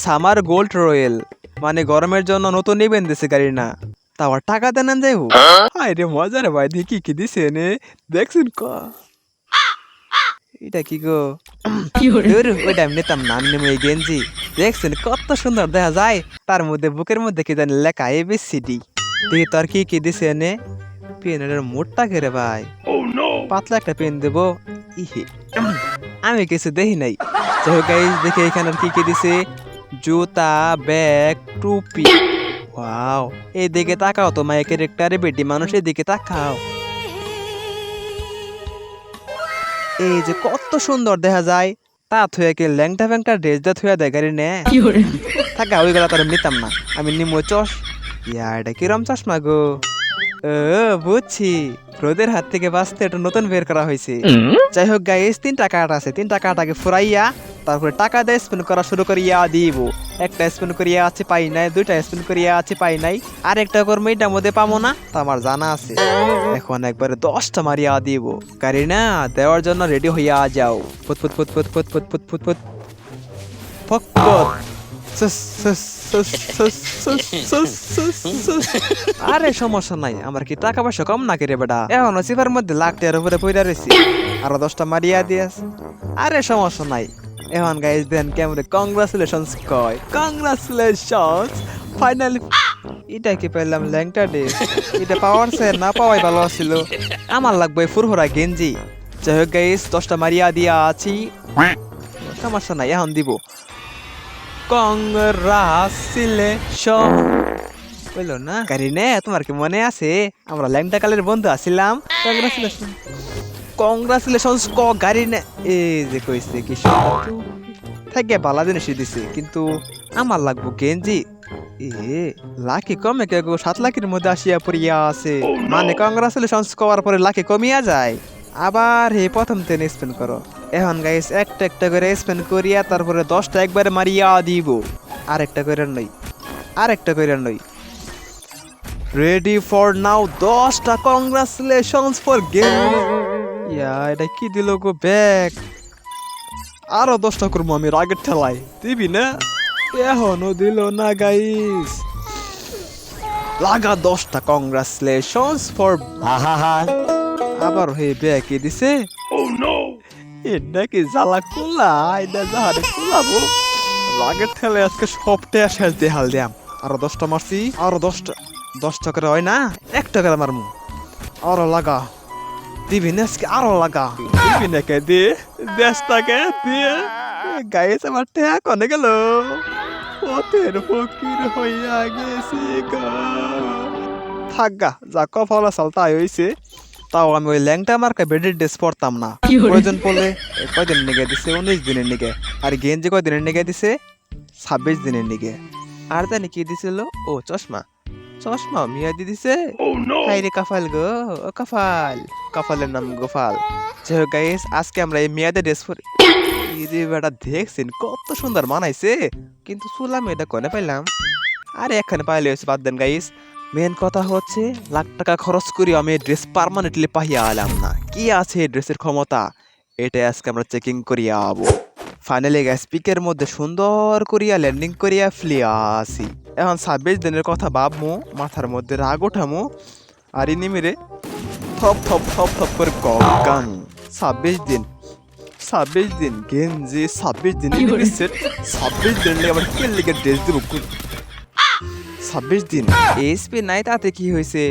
Summer gold royal. মানে গরমের জন্য নতুন নিবেন দিছে গাড়ি না তা আবার টাকা দেন যাই হোক হায়? রে মজা ভাই দেখি কি দিছে নে দেখছেন ক? এটা কি গো? ওইটা আমি নিতাম না আমি নেব এই গেঞ্জি। দেখছেন কত সুন্দর দেখা যায়? তার মধ্যে বুকের মধ্যে কি জানি লেখা এ বি সি ডি দেখি তোর কি কি দিছে এনে? পেনের মোটটা করে ভাই? পাতলা একটা পেন দেবো। ইহে আমি কিছু দেখি নাই। যাই হোক guys, দেখি এখানে আর কি কি দিছে। জুতা ব্যাগ টুপি। ওয়াও এই দিকে তাকাও তো মায়ের ক্যারেক্টারে বেটি মানুষ এদিকে তাকাও। এই যে কত সুন্দর দেখা যায়। তা থুয়ে কে ল্যাংটা ফ্যাংটা ড্রেস দিয়ে থুয়ে দেয় গাড়ি নে। থাকা ওইগুলা তার নিতাম না। আমি নিমো চশ। ইয়া এটা কিরম চশমা গো? ও বুঝছি। রোদের হাত থেকে বাঁচতে একটা নতুন বের করা হয়েছে। যাই হোক গাইস তিনটা কার্ড আছে। তিনটা কার্ড আগে ফুরাইয়া তারপরে টাকা দিয়ে স্পেন্ড করা শুরু করিয়া দিব। একটা স্পেন্ড করিয়া আছে পাই নাই। দুইটা স্পেন্ড করিয়া আছে পাই নাই। আর একটা কর্ম এটার মধ্যে পাবো না তা আমার জানা আছে। এখন একবারে দশটা মারিয়া দিব। গাড়ি না দেওয়ার জন্য রেডি হইয়া যাও। ফুট ফুট ফুট ফুট ফুট ফুট ফুট ফুট ফুট। ফকর আরে, সমস্যা নাই। আমার কি টাকা পয়সা কম না করে বেটা? এখন সিফার মধ্যে লাখ টাকার উপরে পইরা রয়েছি আরও দশটা মারিয়া দিয়াস আরে, সমস্যা নাই। এখন গাইজ দেন কেমন কংগ্রাচুলেশনস কয়। কংগ্রাচুলেশনস ফাইনালি এটা কি পেলাম ল্যাংটা ডে এটা পাওয়ার সে না পাওয়াই ভালো ছিল আমার লাগবে ফুরফুরা গেঞ্জি। যাই হোক গাইজ দশটা মারিয়া দিয়া আছি। সমস্যা নাই, এখন দিব। কংগ্রাচুলেশন বলল না? গাড়ি নে তোমার কি মনে আছে? আমরা ল্যাংটা কালের বন্ধু আছিলাম। কংগ্রাচুলেশন কংগ্রাচুলেশন ক গাড়ি নে এই যে কইছে কি। থাকে বালা জিনিস দিছে কিন্তু আমার লাগবো গেঞ্জি। এ লাকি কমে কে গো সাত লাখের মধ্যে আসিয়া পড়িয়া আছে। মানে কংগ্রাচুলেশন করার পরে লাকি কমিয়া যায়। আবার হে প্রথম তেনে স্পেন্ড করো। এখন গাইস একটা একটা করে স্পেন্ড করিয়া তারপরে দশটা একবারে মারিয়া দিব। আর একটা করে নই আর একটা করে নই রেডি ফর নাও দশটা কংগ্রাচুলেশনস ফর গেম ইয়া এটা কি দিল গো ব্যাগ আরও দশটা করব আমি রাগের ঠেলাই দিবি না? এখনও দিল না গাইস লাগা দশটা কংগ্রাচুলেশনস ফর আবার হে ব্যাগে দিছে। এটা কি জ্বালা খোলা? এটা যাহারে খোলাবো? রাগের ঠেলে আজকে সবটাই শেষ দিয়ে হাল দিয়াম। আরও দশটা মারছি, আরও দশটা দশটা করে হয় না? একটা করে মারমু। আরও লাগা। দিবি না আরও লাগা। দিবি না কে? দিয়ে দেশটাকে দিয়ে গাইছে আমার ঠেয়া কনে গেল। পথের ফকির হইয়া গেছি গা। থাকগা যা কফলা সাল তাই হইছে। তাও আমি ওই ল্যাংটা মার্কা বেডের ড্রেস পরতাম না। প্রয়োজন পড়লে? কয়দিন নিগে দিছে? উনিশ দিনের নিগে। আর গেঞ্জি কয়দিনের নিগে দিছে? ছাব্বিশ দিনের নিগে। আর জানি কি দিছিল? ও চশমা। চশমা মিয়া দি দিছে। হাই রে কাফাল গো ও কাফাল। কাফালের নাম গোপাল। যাই হোক গাইস আজকে আমরা এই মেয়াদের ড্রেস পরি। এই যে বেটা দেখছেন কত সুন্দর মানাইছে। কিন্তু শুনলাম এটা কোনে পাইলাম। আরে এখানে পাইলে হয়েছে বাদ দেন গাইস মেন কথা হচ্ছে লাখ টাকা খরচ করি আমি ড্রেস পার্মানেন্টলি পাইয়া আলাম না। কি আছে এই ড্রেসের ক্ষমতা? এটা আজকে আমরা চেকিং করিয়া আবো। ফাইনালি গ্যাস পিকের মধ্যে সুন্দর করিয়া ল্যান্ডিং করিয়া ফ্লিয়া আসি। এখন ছাব্বিশ দিনের কথা ভাবমু মাথার মধ্যে রাগ ওঠামু আর ইনিমিরে থপ থপ থপ থপ করে গান ছাব্বিশ দিন ছাব্বিশ দিন গেঞ্জি ছাব্বিশ দিন ছাব্বিশ দিন আবার কে লেগে ড্রেস দেবো? ছাব্বিশ দিন। এসপি নাই তাতে কি হয়েছে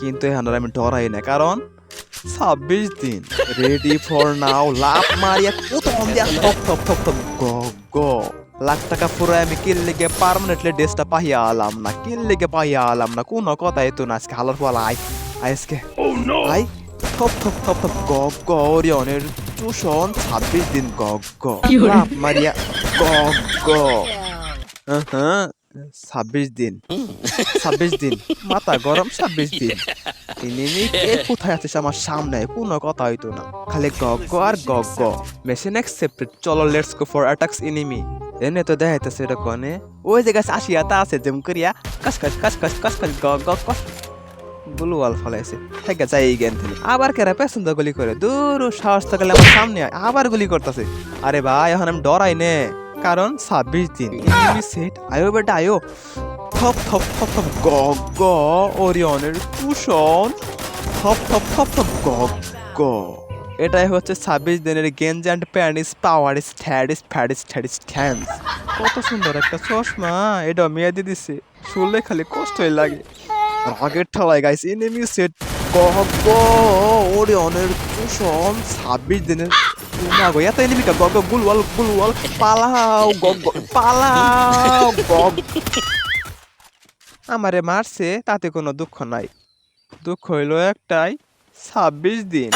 কিন্তু এখন আমি ডরাই না কারণ ছাব্বিশ দিন। রেডি ফর নাও লাভ মারিয়া প্রথম দিয়া থপ থপ থপ থপ গ গ। লাখ টাকা পুরো আমি কিল লেগে পার্মানেন্টলি ড্রেসটা পাইয়া আলাম না কিল লেগে পাইয়া আলাম না কোনো কথা এতো না আজকে হালার ফল আই আজকে। আই থপ থপ থপ থপ গ গ অরিয়নের চুষণ ছাব্বিশ দিন গ গ। লাভ মারিয়া গ গ। হ্যাঁ। ছাব্বিশ দিন। ছাব্বিশ দিন। মাথা গরম ছাব্বিশ দিন। ইনিমি কে কোথায় আছিস আমার সামনে? কোনো কথা হইতো না। খালি গগ্গ আর গগ্গ মেশিন অ্যাকসেপ্টেড চলো let's go for attacks enemy এনে তো দেখাইতেছে এটা কনে? ওই যে গাছ আসিয়া তা আছে যেম করিয়া কাস কাস কাস কাস কাস কাস গ গ কস। ব্লু ওয়াল ফলাইছে। ঠিক আছে এই জ্ঞান থেকে। আবার কেরা পেছন গুলি করে? দূর, সাহস থাকলে আমার সামনে আবার গুলি করতেছে। আরে ভাই, এখন আমি ডরাই নে। কারণ ছাব্বিশ দিন। সেট আয়ো বেটা আয়ো। থপ থপ থপ থপ গ গ ওরিয়নের কুশন। থপ থপ থপ থপ গ গ। এটাই হচ্ছে ছাব্বিশ দিনের গেঞ্জ অ্যান্ড প্যানিস পাওয়ার স্ট্যাডিস ফ্যাডিস স্ট্যাডিস থ্যান্স কত সুন্দর একটা চশমা এটা মেয়ে দিয়ে দিছে। শুনলে খালি কষ্টই লাগে। রাগের ঠেলায় গাইস এনিমি সেট গহ গ ওরিয়নের কুশন ছাব্বিশ দিনের না গো এত এনিমি কা গগ গুলওয়াল গুলওয়াল পালাও গগ পালাও আমারে মারছে তাতে কোনো দুঃখ নাই দুঃখ হইল একটাই ছাব্বিশ দিন